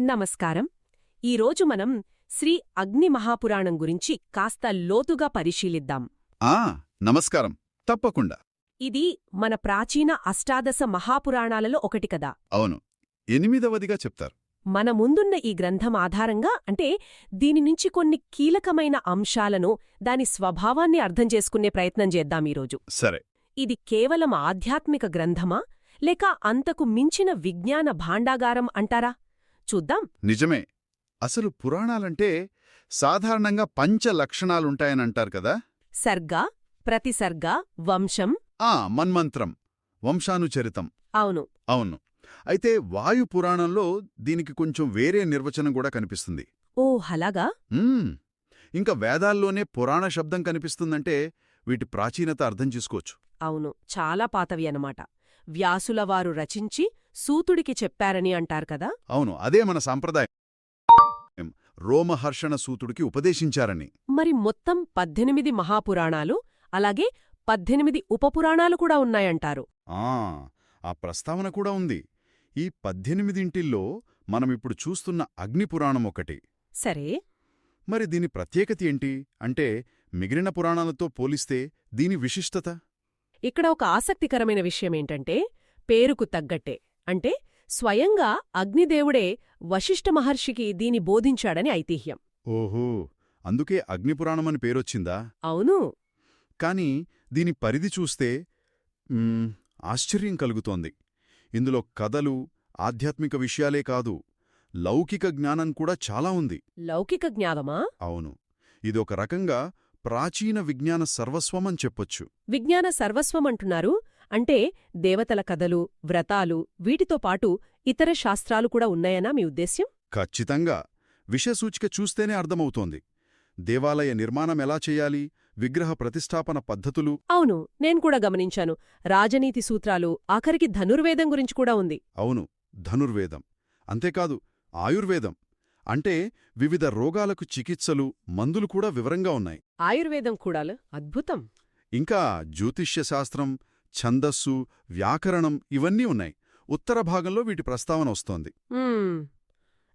నమస్కారం. ఈరోజు మనం శ్రీ అగ్ని మహాపురాణం గురించి కాస్త లోతుగా పరిశీలిద్దాం. ఆ నమస్కారం. తప్పకుండా. ఇది మన ప్రాచీన అష్టాదశ మహాపురాణాలలో ఒకటి కదా. అవును. ఎనిమిదవదిగా చెప్తారు. మన ముందున్న ఈ గ్రంథం ఆధారంగా అంటే దీని నుంచి కొన్ని కీలకమైన అంశాలను దాని స్వభావాన్ని అర్థం చేసుకునే ప్రయత్నం చేద్దాం ఈరోజు. సరే. ఇది కేవలం ఆధ్యాత్మిక గ్రంథమా? లేక అంతకు మించిన విజ్ఞాన భాండాగారం అంటారా? చూద్దాం. నిజమే. అసలు పురాణాలంటే సాధారణంగా పంచ లక్షణాలుంటాయనంటారు కదా? సర్గ ప్రతిసర్గ వంశం. ఆ మన్మంత్రం వంశానుచరితం. అవును. అవును. అయితే వాయు పురాణంలో దీనికి కొంచెం వేరే నిర్వచనం కూడా కనిపిస్తుంది. ఓ హలాగా. ఇంకా వేదాల్లోనే పురాణ శబ్దం కనిపిస్తుందంటే వీటి ప్రాచీనత అర్థం చేసుకోవచ్చు. అవును. చాలా పాతవి అనమాట వ్యాసులవారు రచించి సూతుడికి చెప్పారని అంటారు కదా? అవును అదే మన సాంప్రదాయం. రోమహర్షణ సూతుడికి ఉపదేశించారని. మరి మొత్తం పద్దెనిమిది మహాపురాణాలు అలాగే పద్దెనిమిది ఉపపురాణాలు కూడా ఉన్నాయంటారు. ఆ ఆ ప్రస్తావన కూడా ఉంది. ఈ పద్దెనిమిదింటిల్లో మనమిప్పుడు చూస్తున్న అగ్నిపురాణం ఒకటి. సరే. మరి దీని ప్రత్యేకత ఏంటి? అంటే మిగిలిన పురాణాలతో పోలిస్తే దీని విశిష్టత? ఇక్కడ ఒక ఆసక్తికరమైన విషయమేంటంటే పేరుకు తగ్గట్టే. అంటే స్వయంగా అగ్నిదేవుడే వశిష్ఠ మహర్షికి దీని బోధించాడని ఐతిహ్యం. ఓహో అందుకే అగ్నిపురాణమని పేరొచ్చిందా? అవును. కాని దీని పరిధి చూస్తే ఆశ్చర్యం కలుగుతోంది. ఇందులో కథలు ఆధ్యాత్మిక విషయాలే కాదు లౌకిక జ్ఞానం కూడా చాలా ఉంది. లౌకిక జ్ఞానమా? అవును. ఇదొక రకంగా ప్రాచీన విజ్ఞాన సర్వస్వమని చెప్పొచ్చు. విజ్ఞాన సర్వస్వమంటున్నారు అంటే దేవతల కథలు వ్రతాలు వీటితో పాటు ఇతర శాస్త్రాలు కూడా ఉన్నాయనా మీ ఉద్దేశ్యం? ఖచ్చితంగా. విషసూచిక చూస్తేనే అర్థమవుతోంది. దేవాలయ నిర్మాణం ఎలా చెయ్యాలి విగ్రహ ప్రతిష్టాపన పద్ధతులు? అవును నేను కూడా గమనించాను. రాజనీతి సూత్రాలు ఆఖరికి ధనుర్వేదం గురించి కూడా ఉంది. అవును ధనుర్వేదం. అంతేకాదు ఆయుర్వేదం. అంటే వివిధ రోగాలకు చికిత్సలు మందులు కూడా వివరంగా ఉన్నాయి. ఆయుర్వేదం కూడాలు? అద్భుతం. ఇంకా జ్యోతిష్య శాస్త్రం ఛందస్సు వ్యాకరణం ఇవన్నీ ఉన్నాయి. ఉత్తర భాగంలో వీటి ప్రస్తావన వస్తోంది.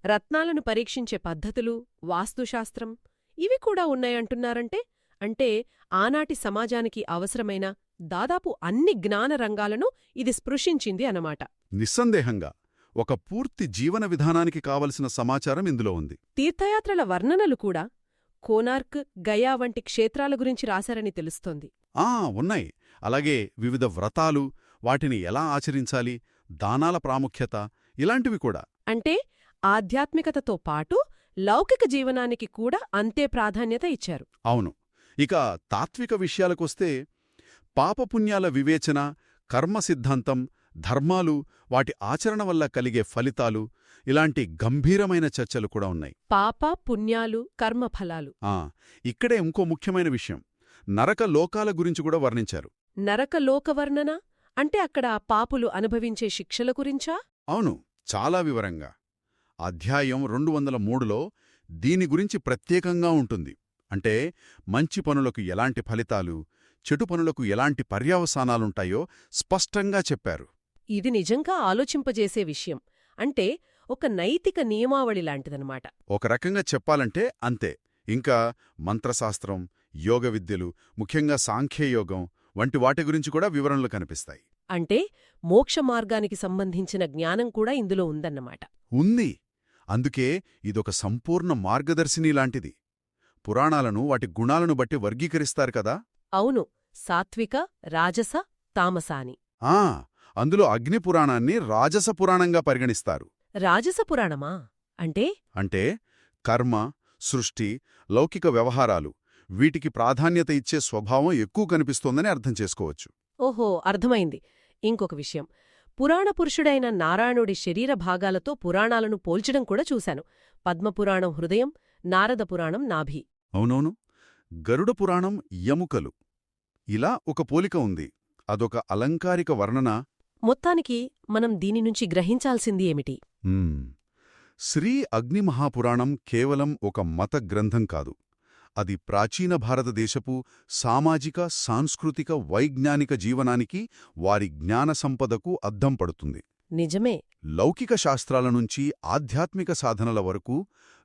రత్నాలను పరీక్షించే పద్ధతులు వాస్తుశాస్త్రం ఇవి కూడా ఉన్నాయంటున్నారంటే అంటే ఆనాటి సమాజానికి అవసరమైన దాదాపు అన్ని జ్ఞాన రంగాలను ఇది స్పృశించింది అన్నమాట. నిస్సందేహంగా ఒక పూర్తి జీవన విధానానికి కావలసిన సమాచారం ఇందులో ఉంది. తీర్థయాత్రల వర్ణనలు కూడా కోనార్క్ గయా వంటి క్షేత్రాల గురించి రాశారని తెలుస్తోంది. ఆ ఉన్నాయి. అలాగే వివిధ వ్రతాలు వాటిని ఎలా ఆచరించాలి దానాల ప్రాముఖ్యత ఇలాంటివి కూడా. అంటే ఆధ్యాత్మికతతో పాటు లౌకిక జీవనానికి కూడా అంతే ప్రాధాన్యత ఇచ్చారు. అవును. ఇక తాత్విక విషయాలకొస్తే పాపపుణ్యాల వివేచన కర్మ సిద్ధాంతం ధర్మాలు వాటి ఆచరణ వల్ల కలిగే ఫలితాలు ఇలాంటి గంభీరమైన చర్చలు కూడా ఉన్నాయి. పాప పుణ్యాలు కర్మఫలాలు. ఆ ఇక్కడే ఇంకో ముఖ్యమైన విషయం. నరక లోకాల గురించి కూడా వర్ణించారు. నరక లోకవర్ణన? అంటే అక్కడ పాపులు అనుభవించే శిక్షల గురించా? అవును చాలా వివరంగా. అధ్యాయం రెండు వందల మూడులో దీని గురించి ప్రత్యేకంగా ఉంటుంది. అంటే మంచి పనులకు ఎలాంటి ఫలితాలు చెడు పనులకు ఎలాంటి పర్యావసానాలుంటాయో స్పష్టంగా చెప్పారు. ఇది నిజంగా ఆలోచింపజేసే విషయం. అంటే ఒక నైతిక నియమావళి లాంటిదనమాట. ఒక రకంగా చెప్పాలంటే అంతే. ఇంకా మంత్రశాస్త్రం యోగ విద్యలు ముఖ్యంగా సాంఖ్యయోగం వంటి వాటి గురించి కూడా వివరణలు కనిపిస్తాయి. అంటే మోక్ష మార్గానికి సంబంధించిన జ్ఞానం కూడా ఇందులో ఉందన్నమాట. ఉంది. అందుకే ఇదొక సంపూర్ణ మార్గదర్శిని లాంటిది. పురాణాలను వాటి గుణాలను బట్టి వర్గీకరిస్తారు కదా? అవును. సాత్విక రాజస తామసాని. ఆ! అందులో అగ్ని పురాణాన్ని రాజస పురాణంగా పరిగణిస్తారు. రాజస పురాణమా? అంటే? అంటే కర్మ సృష్టి లౌకిక వ్యవహారాలు వీటికి ప్రాధాన్యత ఇచ్చే స్వభావం ఎక్కువ కనిపిస్తోందని అర్థం చేసుకోవచ్చు. ఓహో అర్థమైంది. ఇంకొక విషయం. పురాణ పురుషుడైన నారాయణుడి శరీర భాగాలతో పురాణాలను పోల్చడం కూడా చూశాను. పద్మపురాణం హృదయం నారద పురాణం నాభి. అవునవును. గరుడ పురాణం ఎముకలు ఇలా ఒక పోలిక ఉంది. అదొక అలంకారిక వర్ణన. మొత్తానికి మనం దీని నుంచి గ్రహించాల్సింది ఏమిటి. శ్రీ అగ్నిమహాపురాణం కేవలం ఒక మత గ్రంథం కాదు. అది ప్రాచీన భారతదేశపు సామాజిక సాంస్కృతిక వైజ్ఞానిక జీవనానికి వారి జ్ఞాన సంపదకు అద్దం పడుతుంది. నిజమే. లౌకిక శాస్త్రాల నుంచి ఆధ్యాత్మిక సాధనల వరకు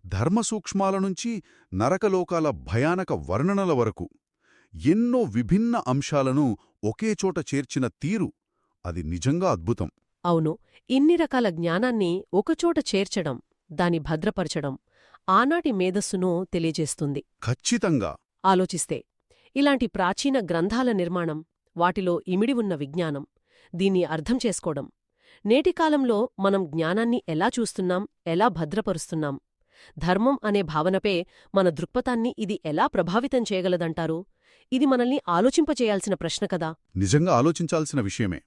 ధర్మ సూక్ష్మాల నుంచి నరకలోకాల భయానక వర్ణనల వరకు ఎన్నో విభిన్న అంశాలను ఒకేచోట చేర్చిన తీరు అది నిజంగా అద్భుతం. అవును. ఇన్ని రకాల జ్ఞానాన్ని ఒకచోట చేర్చడం దాని భద్రపరచడం ఆనాటి మేధస్సును తెలియజేస్తుంది. ఖచ్చితంగా. ఆలోచిస్తే ఇలాంటి ప్రాచీన గ్రంథాల నిర్మాణం వాటిలో ఇమిడి ఉన్న విజ్ఞానం దీన్ని అర్థం చేసుకోవడం నేటి కాలంలో మనం జ్ఞానాన్ని ఎలా చూస్తున్నాం ఎలా భద్రపరుస్తున్నాం ధర్మం అనే భావనపై మన దృక్పథాన్ని ఇది ఎలా ప్రభావితం చేయగలదంటారు? ఇది మనల్ని ఆలోచింపచేయాల్సిన ప్రశ్న కదా? నిజంగా ఆలోచించాల్సిన విషయమే.